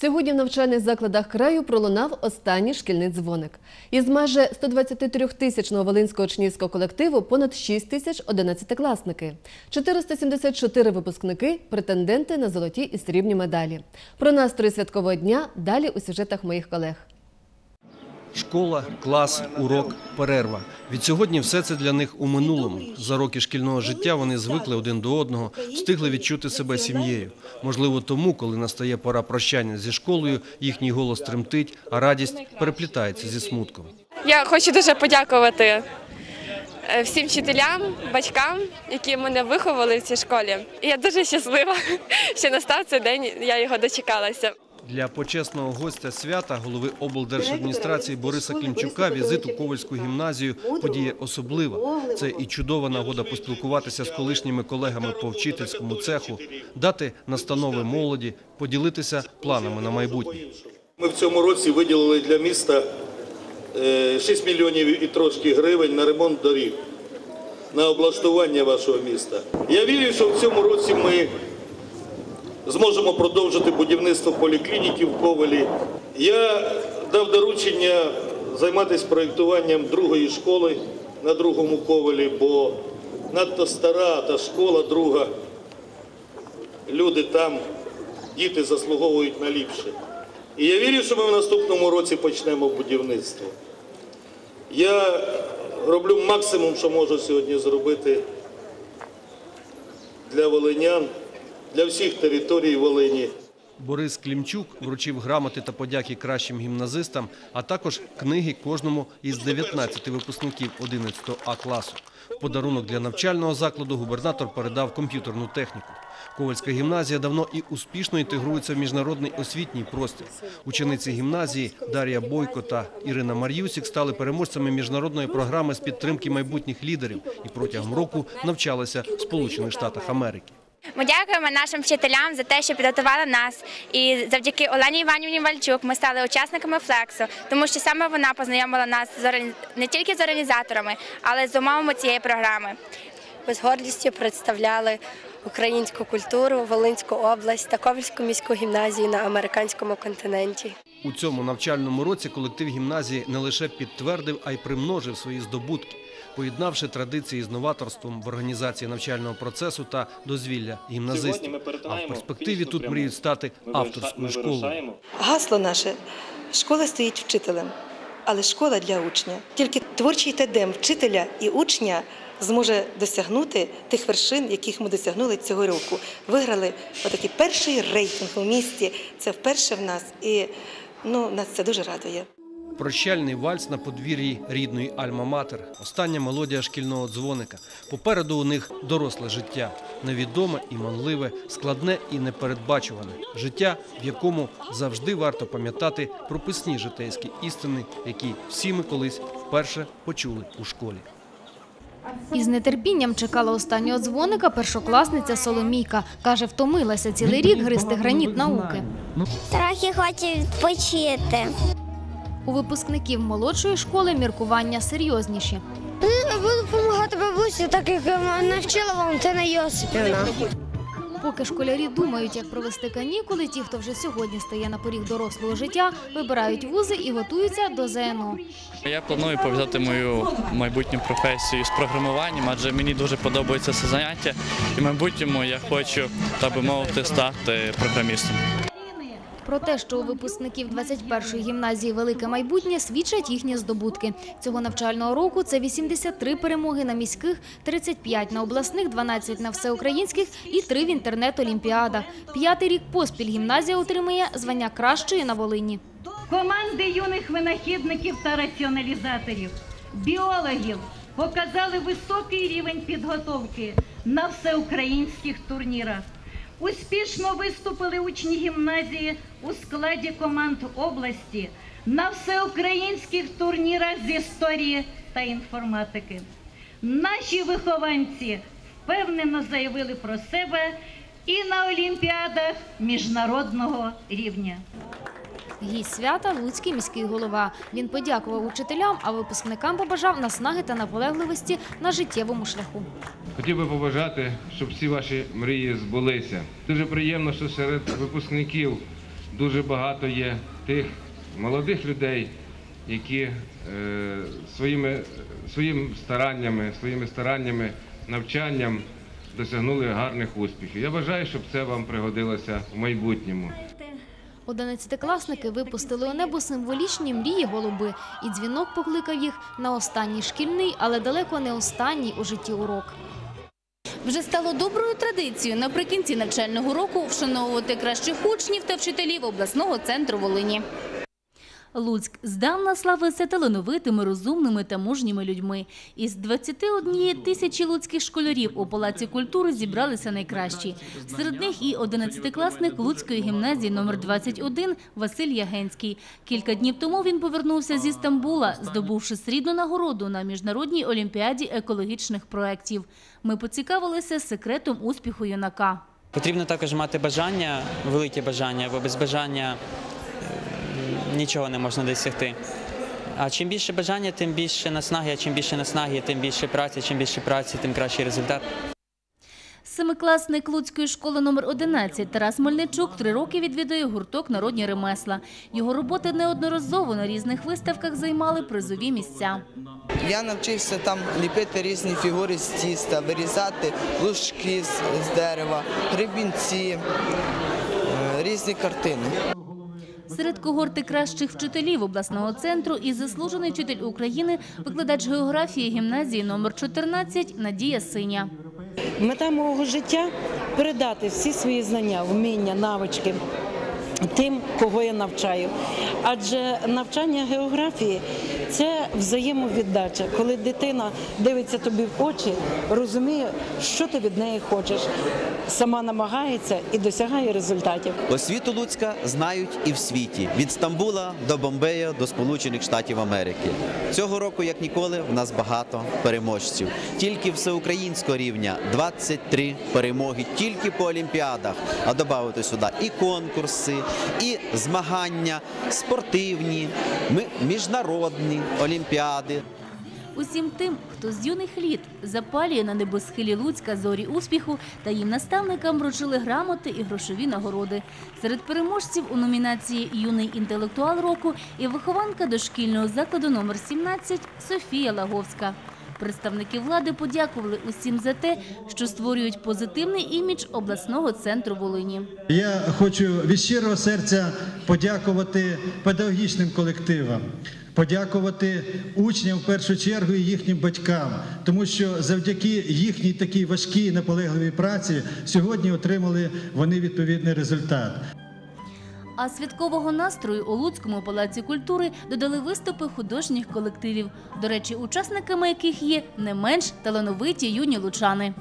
Сьогодні в навчальних закладах краю пролунав останній шкільний дзвоник. Із майже 123-тисячного волинського учнівського колективу понад 6 тисяч одинадцятикласники. 474 випускники – претенденти на золоті і срібні медалі. Про настрої святкового дня далі у сюжетах моїх колег. Школа, клас, урок, перерва. Від сьогодні все це для них у минулому. За роки шкільного життя вони звикли один до одного, встигли відчути себе сім'єю. Можливо, тому, коли настає пора прощання зі школою, їхній голос тремтить, а радість переплітається зі смутком. Я хочу дуже подякувати е, всім вчителям, батькам, які мене виховали в цій школі. Я дуже щаслива, що настав цей день, я його дочекалася. Для почесного гостя свята, голови облдержадміністрації Бориса Клімчука, візит у Ковальську гімназію – подія особлива. Це і чудова нагода поспілкуватися з колишніми колегами по вчительському цеху, дати настанови молоді, поділитися планами на майбутнє. Ми в цьому році виділили для міста е, 6 мільйонів і трошки гривень на ремонт доріг, на облаштування вашого міста. Я вірю, що в цьому році ми зможемо продовжити будівництво поліклініки в Ковалі. Я дав доручення займатися проєктуванням другої школи на другому ковалі, бо надто стара та школа друга. Люди там, діти заслуговують на ліпше. І я вірю, що ми в наступному році почнемо будівництво. Я роблю максимум, що можу сьогодні зробити для волинян, для всіх територій Волині. Борис Клімчук вручив грамоти та подяки кращим гімназистам, а також книги кожному із 19 випускників 11 А класу. В подарунок для навчального закладу губернатор передав комп'ютерну техніку. Ковальська гімназія давно і успішно інтегрується в міжнародний освітній простір. Учениці гімназії Дар'я Бойко та Ірина Мар'юсік стали переможцями міжнародної програми з підтримки майбутніх лідерів і протягом року навчалися в Сполучених Штатах Америки. Ми дякуємо нашим вчителям за те, що підготували нас. І завдяки Олені Іванівні Вальчук ми стали учасниками флексу, тому що саме вона познайомила нас не тільки з організаторами, але й з умовами цієї програми. Ми з гордістю представляли українську культуру, Волинську область та Ковальську міську гімназію на американському континенті. У цьому навчальному році колектив гімназії не лише підтвердив, а й примножив свої здобутки, поєднавши традиції з новаторством в організації навчального процесу та дозвілля гімназистів. А в перспективі тут мріють стати авторською школою. Гасло наше школа стоїть вчителем, але школа для учня. Тільки творчий тедем вчителя і учня зможе досягнути тих вершин, яких ми досягнули цього року. Виграли отакий перший рейтинг у місті. Це вперше в нас, і ну, нас це дуже радує. Прощальний вальс на подвір'ї рідної Альма-Матер. Остання мелодія шкільного дзвоника. Попереду у них доросле життя. Невідоме і манливе, складне і непередбачуване. Життя, в якому завжди варто пам'ятати прописні житейські істини, які всі ми колись вперше почули у школі. Із нетерпінням чекала останнього дзвоника першокласниця Соломійка. Каже, втомилася цілий рік гризти граніт науки. Трохи хочу відпочити. У випускників молодшої школи міркування серйозніші. Буду допомагати бабусі, так як навчила Валентина Йосипівна. Поки школярі думають, як провести канікули, ті, хто вже сьогодні стає на поріг дорослого життя, вибирають вузи і готуються до ЗНО. Я планую пов'язати мою майбутню професію з програмуванням, адже мені дуже подобається це заняття. І в майбутньому я хочу, так би мовити, стати програмістом. Про те, що у випускників 21-ї гімназії велике майбутнє, свідчать їхні здобутки. Цього навчального року це 83 перемоги на міських, 35 на обласних, 12 на всеукраїнських і 3 в інтернет-олімпіадах. П'ятий рік поспіль гімназія отримує звання кращої на Волині. Команди юних винахідників та раціоналізаторів, біологів показали високий рівень підготовки на всеукраїнських турнірах. Успішно виступили учні гімназії у складі команд області на всеукраїнських турнірах з історії та інформатики. Наші вихованці впевнено заявили про себе і на олімпіадах міжнародного рівня. Гість свята – Луцький міський голова. Він подякував учителям, а випускникам побажав наснаги та наполегливості на життєвому шляху. Хотів би побажати, щоб всі ваші мрії збулися. Дуже приємно, що серед випускників дуже багато є тих молодих людей, які е, своїми, своїм стараннями, своїми стараннями, навчанням досягнули гарних успіхів. Я бажаю, щоб це вам пригодилося в майбутньому. Одинадцятикласники випустили у небо символічні мрії голуби, і дзвінок покликав їх на останній шкільний, але далеко не останній у житті урок. Вже стало доброю традицією наприкінці навчального року вшановувати кращих учнів та вчителів обласного центру Волині. Луцьк здавна славився талановитими, розумними та мужніми людьми. Із 21 тисячі луцьких школярів у Палаці культури зібралися найкращі. Серед них і 11-класник Луцької гімназії номер 21 Василь Ягенський. Кілька днів тому він повернувся зі Стамбула, здобувши срібну нагороду на міжнародній олімпіаді екологічних проєктів. Ми поцікавилися секретом успіху юнака. Потрібно також мати бажання, велике бажання, бо без бажання нічого не можна досягти. А чим більше бажання, тим більше наснаги, а чим більше наснаги, тим більше праці, чим більше праці, тим кращий результат. Семикласник Луцької школи номер 11 Тарас Мельничук три роки відвідує гурток «Народні ремесла». Його роботи неодноразово на різних виставках займали призові місця. Я навчився там ліпити різні фігури з тіста, вирізати лужки з, дерева, гребінці, е, різні картини. Серед когорти кращих вчителів обласного центру і заслужений вчитель України, викладач географії гімназії номер 14 Надія Синя. Мета мого життя передати всі свої знання, вміння, навички тим, кого я навчаю. Адже навчання географії це взаємовіддача, коли дитина дивиться тобі в очі, розуміє, що ти від неї хочеш, сама намагається і досягає результатів. Освіту Луцька знають і в світі від Стамбула до Бомбея до Сполучених Штатів Америки. Цього року, як ніколи, в нас багато переможців. Тільки всеукраїнського рівня 23 перемоги, тільки по олімпіадах. А додати сюди і конкурси, і змагання спортивні, міжнародні олімпіади. Усім тим, хто з юних літ запалює на небосхилі Луцька зорі успіху, та їм наставникам вручили грамоти і грошові нагороди. Серед переможців у номінації Юний інтелектуал року і вихованка дошкільного закладу номер 17 Софія Лаговська. Представники влади подякували усім за те, що створюють позитивний імідж обласного центру Волині. Я хочу від щирого серця подякувати педагогічним колективам, подякувати учням в першу чергу і їхнім батькам, тому що завдяки їхній такій важкій наполегливій праці сьогодні отримали вони відповідний результат. А святкового настрою у Луцькому палаці культури додали виступи художніх колективів, до речі, учасниками яких є не менш талановиті юні лучани.